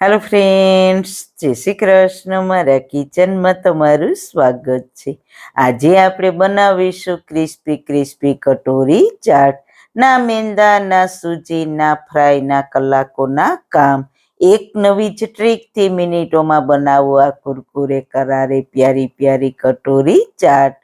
Hello friends જય શ્રી કૃષ્ણ. મારા કિચનમાં તમારું સ્વાગત છે. આજે આપણે બનાવીશું ક્રિસ્પી ક્રિસ્પી કટોરી ચાટ. ના મેંદા, ના સૂજી, ના ફ્રાય, ના કલાકોના કામ. એક નવી જ ટ્રીકથી મિનિટોમાં બનાવો આ કુરકુરે કરારે પ્યારી પ્યારી કટોરી ચાટ.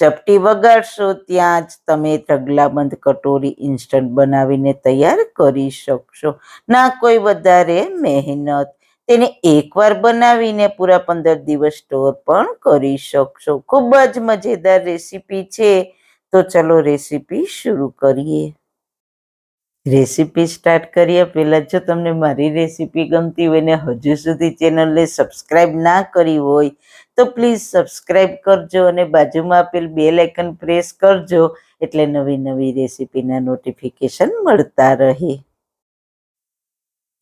ચપટી વગાડશો, ત્યાં જ તમે ઢગલાબંધ કટોરી ઇન્સ્ટન્ટ બનાવીને તૈયાર કરી શકશો. ના, કોઈ વધારે મહેનત. તેને એકવાર બનાવીને પૂરા પંદર દિવસ સ્ટોર પણ કરી શકશો. ખૂબ જ મજેદાર રેસીપી છે. તો ચલો રેસીપી શરૂ કરીએ. રેસીપી સ્ટાર્ટ કરીએ. પહેલાં જો તમને મારી રેસીપી ગમતી હોય ને હજુ સુધી ચેનલને સબસ્ક્રાઇબ ના કરી હોય તો પ્લીઝ સબસ્ક્રાઈબ કરજો અને બાજુમાં આપેલ બે લેકન પ્રેસ કરજો એટલે નવી નવી રેસીપીના નોટિફિકેશન મળતા રહે.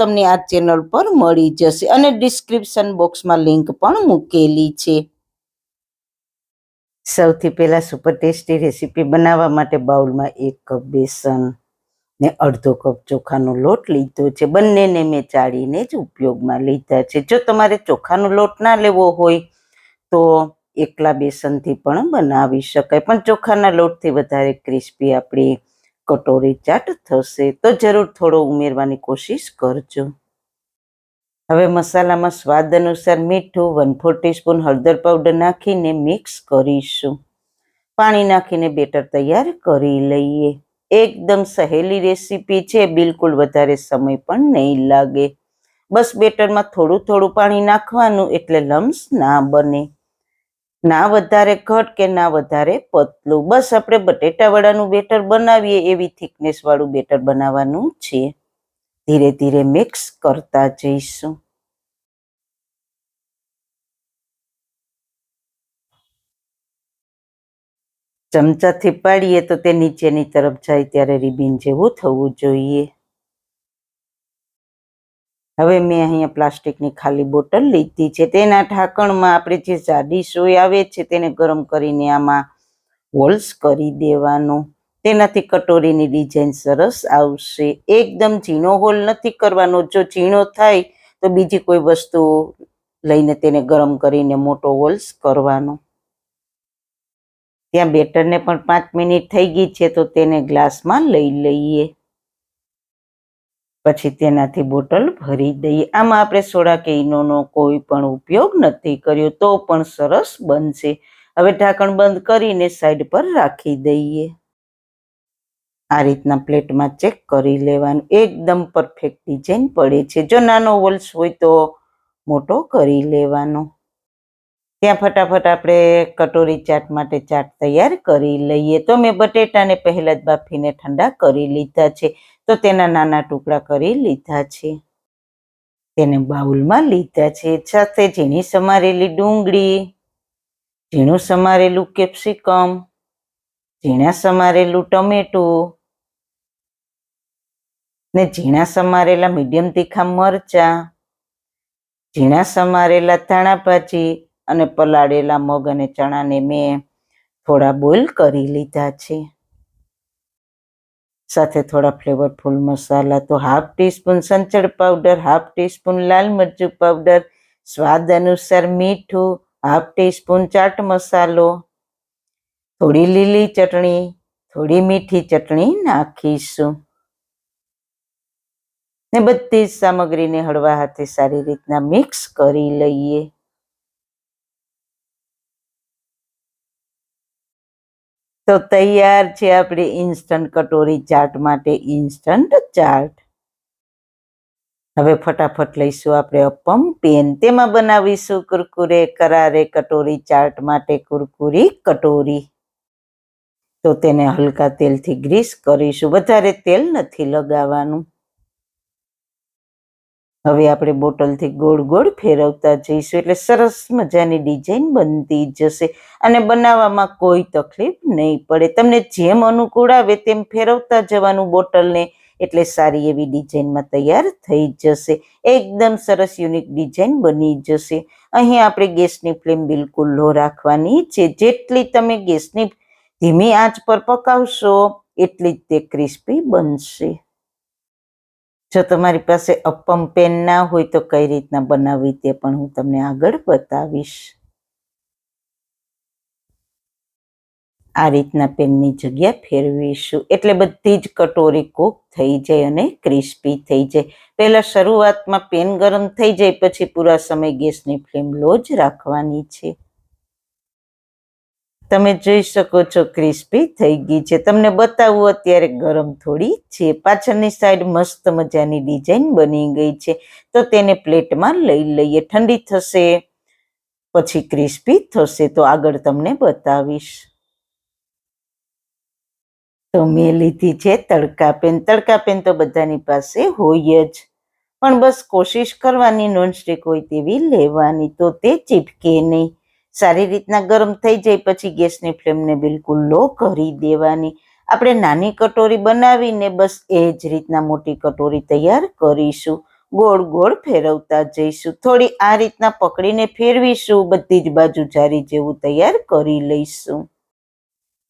તમને આ ચેનલ પર મળી જશે અને ડિસ્ક્રિપ્શન બોક્સમાં લિંક પણ મૂકેલી છે. સૌથી પહેલાં સુપર ટેસ્ટી રેસીપી બનાવવા માટે બાઉલમાં એક કપ બેસન ને અડધો કપ ચોખાનો લોટ લીધો છે. બંનેને મેં ચાળીને જ ઉપયોગમાં લીધા છે. જો તમારે ચોખાનો લોટ ના લેવો હોય તો એકલા બેસનથી પણ બનાવી શકાય. પણ ચોખાના લોટથી વધારે ક્રિસ્પી આપણી કટોરી ચાટ થશે તો જરૂર થોડો ઉમેરવાની કોશિશ કરજો. હવે મસાલામાં સ્વાદ અનુસાર મીઠું વન ફોર ટીસ્પૂન હળદર પાવડર નાખીને મિક્સ કરીશું. પાણી નાખીને બેટર તૈયાર કરી લઈએ. એકદમ સહેલી રેસીપી છે, બિલકુલ વધારે સમય પણ નહીં લાગે. બસ બેટરમાં થોડું થોડું પાણી નાખવાનું એટલે લમ્સ ના બને. ના વધારે ઘટ કે ના વધારે પતલું? બસ આપણે બટેટા વડાનું બેટર બનાવીએ એવી થિકનેસ વાળું બેટર બનાવવાનું છે. ધીરે ધીરે મિક્સ કરતા જઈશું. ચમચાથી પાડીએ તો તે નીચેની તરફ જાય ત્યારે રિબિન જેવું થવું જોઈએ. હવે મેં અહીંયા પ્લાસ્ટિકની ખાલી બોટલ લીધી છે. તેના ઢાંકણમાં આપણે જે જાડી સોય આવે છે તેને ગરમ કરીને આમાં હોલ્સ કરી દેવાનો. તેનાથી કટોરીની ડિઝાઇન સરસ આવશે. એકદમ ઝીણો હોલ નથી કરવાનો. જો ઝીણો થાય તો બીજી કોઈ વસ્તુ લઈને તેને ગરમ કરીને મોટો હોલ્સ કરવાનો. ત્યાં બેટરને પણ પાંચ મિનિટ થઈ ગઈ છે તો તેને ગ્લાસમાં લઈ લઈએ. પછી તેનાથી બોટલ ભરી દઈએ. આમાં આપણે સોડા કે ઈનોનો કોઈ પણ ઉપયોગ નથી કર્યો, તો પણ સરસ બનશે. હવે ઢાંકણ બંધ કરીને સાઈડ પર રાખી દઈએ. આ રીતના પ્લેટમાં ચેક કરી લેવાનું. એકદમ પરફેક્ટ ડિઝાઇન પડે છે. જો નાનો વોલ્સ હોય તો મોટો કરી લેવાનો. ત્યાં ફટાફટ આપણે કટોરી ચાટ માટે ચાટ તૈયાર કરી લઈએ. તો મેં બટેટાને પહેલા જ બાફીને ઠંડા કરી લીધા છે. તો તેના નાના ટુકડા કરી લીધા છે. તેને બાઉલમાં લીધા છે. સાથે ઝીણી સમારેલી ડુંગળી, ઝીણું સમારેલું કેપ્સિકમ, ઝીણા સમારેલું ટમેટું ને ઝીણા સમારેલા મીડિયમ તીખા મરચા, ઝીણા સમારેલા ધાણા ભાજી અને પલાળેલા મગ અને ચણાને મેં થોડા બોઇલ કરી લીધા છે. સાથે થોડા ફ્લેવરફુલ મસાલા તો હાફ ટીસ્પૂન સંચળ પાવડર, હાફ ટીસ્પૂન લાલ મરચું પાવડર, સ્વાદ અનુસાર મીઠું, હાફ ટીસ્પૂન ચાટ મસાલો, થોડી લીલી ચટણી, થોડી મીઠી ચટણી નાખીશું. ને બધી જ સામગ્રીને હળવા હાથે સારી રીતના મિક્સ કરી લઈએ. તો તૈયાર છે આપણે ઇન્સ્ટન્ટ કટોરી ચાટ માટે ઇન્સ્ટન્ટ ચાટ. હવે ફટાફટ લઈશું આપણે અપમ પેન. તેમાં બનાવીશું કુરકુરે, કરારે કટોરી, ચાટ માટે કુરકુરી કટોરી. તો તેને હલકા તેલથી ગ્રીસ કરીશું. વધારે તેલ નથી લગાવવાનું. હવે આપણે બોટલથી ગોળ ગોળ ફેરવતા જઈશું. એટલે સરસ મજાની ડિઝાઇન બનતી જશે અને બનાવવામાં કોઈ તકલીફ નહીં પડે. તમને જેમ અનુકૂળ આવે તેમ ફેરવતા જવાનું બોટલને એટલે સારી એવી ડિઝાઇનમાં તૈયાર થઈ જશે. એકદમ સરસ યુનિક ડિઝાઇન બની જશે. અહીં આપણે ગેસની ફ્લેમ બિલકુલ લો રાખવાની છે. જેટલી તમે ગેસની ધીમી આંચ પર પકાવશો, એટલી જ તે ક્રિસ્પી બનશે. જો તમારી પાસે અપમ પેન ના હોય તો કઈ રીતના બનાવવી તે પણ હું તમને આગળ બતાવીશ. આ રીતના પેનની જગ્યા ફેરવીશું. એટલે બધી જ કટોરી કૂક થઈ જાય અને ક્રિસ્પી થઈ જાય. પહેલાં શરૂઆતમાં પેન ગરમ થઈ જાય, પછી પૂરા સમય ગેસની ફ્લેમ લો જ રાખવાની છે. તમે જોઈ શકો છો ક્રિસ્પી થઈ ગઈ છે. તમને બતાવું અત્યારે ગરમ થોડી છે. પાછળની સાઈડ મસ્ત મજાની ડિઝાઇન બની ગઈ છે. તો તેને પ્લેટમાં લઈ લઈએ. ઠંડી થશે, પછી ક્રિસ્પી થશે. તો આગળ તમને બતાવીશ. તો મેં લીધી છે તડકા પેન. તડકા પેન તો બધાની પાસે હોય જ. પણ બસ કોશિશ કરવાની, નોનસ્ટિક હોય તેવી લેવાની. તો તે ચીપકે નહીં. સારી રીતના ગરમ થઈ જાય પછી ગેસની ફ્લેમને બિલકુલ લો કરી દેવાની. આપણે નાની કટોરી બનાવીને બસ એ જ રીતના મોટી કટોરી તૈયાર કરીશું. ગોળ ગોળ ફેરવતા જઈશું. થોડી આ રીતના પકડીને ફેરવીશું. બધી જ બાજુ જારી જેવું તૈયાર કરી લઈશું.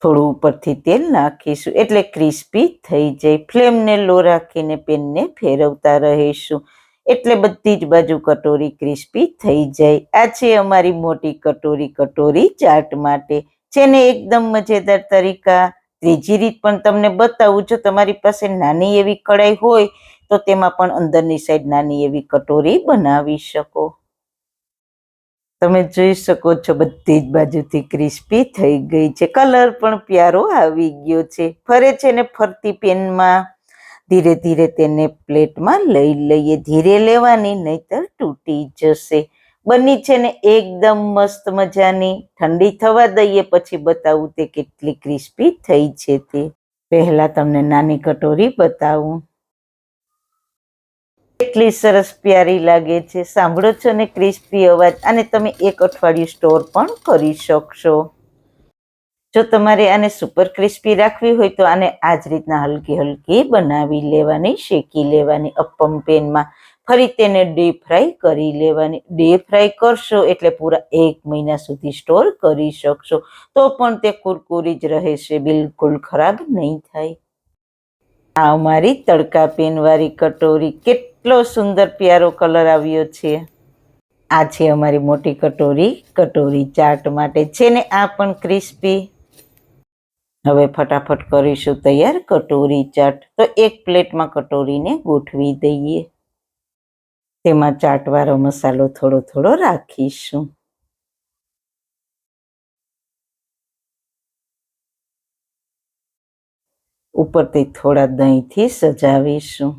થોડું ઉપરથી તેલ નાખીશું. એટલે ક્રિસ્પી થઈ જાય. ફ્લેમને લો રાખીને પેનને ફેરવતા રહીશું. એટલે બધી જ બાજુ કટોરી ક્રિસ્પી થઈ જાય. આ છે અમારી મોટી કટોરી કટોરી ચાટ માટે છે ને એકદમ મજેદાર તરીકા. ત્રીજી રીત પણ તમને બતાવું, જો તમારી પાસે નાની એવી કડાઈ હોય, તો તેમાં પણ અંદરની સાઈડ નાની એવી કટોરી બનાવી શકો. તમે જોઈ શકો છો બધી જ બાજુથી ક્રિસ્પી થઈ ગઈ છે. કલર પણ પ્યારો આવી ગયો છે. ફરે છે ને ફરતી પેનમાં. ધીરે ધીરે તેને પ્લેટમાં લઈ લઈએ. ધીરે લેવાની, નહીતર તૂટી જશે. બની છે ને એકદમ મસ્ત મજાની. ઠંડી થવા દઈએ, પછી બતાવું તે કેટલી ક્રિસ્પી થઈ છે તે. પહેલા તમને નાની કટોરી બતાવું. કેટલી સરસ પ્યારી લાગે છે. સાંભળો છો ને ક્રિસ્પી અવાજ. અને તમે એક અઠવાડિયું સ્ટોર પણ કરી શકશો. જો તમારે આને સુપર ક્રિસ્પી રાખવી હોય તો આને આ જ રીતના હલકી હલકી બનાવી લેવાની, શેકી લેવાની, અપમ પેનમાં ફરી તેને ડીપ ફ્રાય કરી લેવાની. ડીપ ફ્રાય કરશો એટલે પૂરા એક મહિના સુધી સ્ટોર કરી શકશો. તો પણ તે કુરકુરી જ રહેશે, બિલકુલ ખરાબ નહીં થાય. આ અમારી તડકા પેનવાળી કટોરી કેટલો સુંદર પ્યારો કલર આવ્યો છે. આ છે અમારી મોટી કટોરી કટોરી ચાટ માટે છે ને આ પણ ક્રિસ્પી હવે ફટાફટ કરીશું તૈયાર કટોરી ચાટ. તો એક પ્લેટમાં કટોરીને ગોઠવી દઈએ. તેમાં ચાટવાળો મસાલો થોડો થોડો રાખીશું. ઉપરથી થોડા દહીંથી સજાવીશું.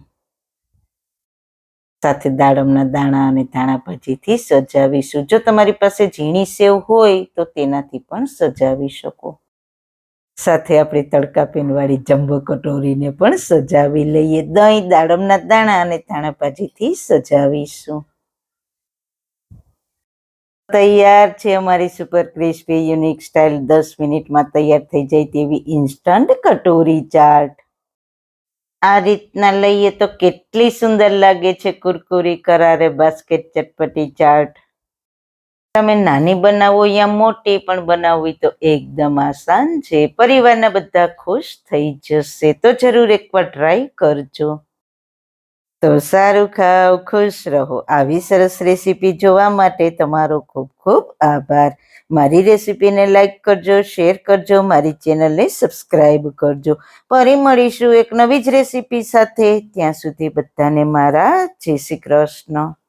સાથે દાડમના દાણા અને ધાણા ભાજીથી સજાવીશું. જો તમારી પાસે ઝીણી સેવ હોય તો તેનાથી પણ સજાવી શકો. સાથે આપણે તડકા પેનવાળી જમ્બો કટોરીને પણ સજાવી લઈએ. દહીં, દાડમના દાણા અને ધાણા ભાજીથી સજાવીશું. તૈયાર છે અમારી સુપર ક્રિસ્પી યુનિક સ્ટાઇલ દસ મિનિટમાં તૈયાર થઈ જાય તેવી ઇન્સ્ટન્ટ કટોરી ચાટ. આ રીતના લઈએ તો કેટલી સુંદર લાગે છે કુરકુરી, કરારે, બાસ્કેટ, ચટપટી ચાટ. તમે નાની બનાવો યા મોટી પણ બનાવવી તો એકદમ આસાન છે. પરિવારના બધા ખુશ થઈ જશે તો જરૂર એકવાર ટ્રાય કરજો. તો સારું ખાઓ, ખુશ રહો. આવી સરસ રેસીપી જોવા માટે તમારો ખૂબ ખૂબ આભાર. મારી રેસીપીને લાઈક કરજો શેર કરજો, મારી ચેનલને સબસ્ક્રાઈબ કરજો. ફરી મળીશું એક નવી જ રેસીપી સાથે. ત્યાં સુધી બધાને મારા જય શ્રી કૃષ્ણ.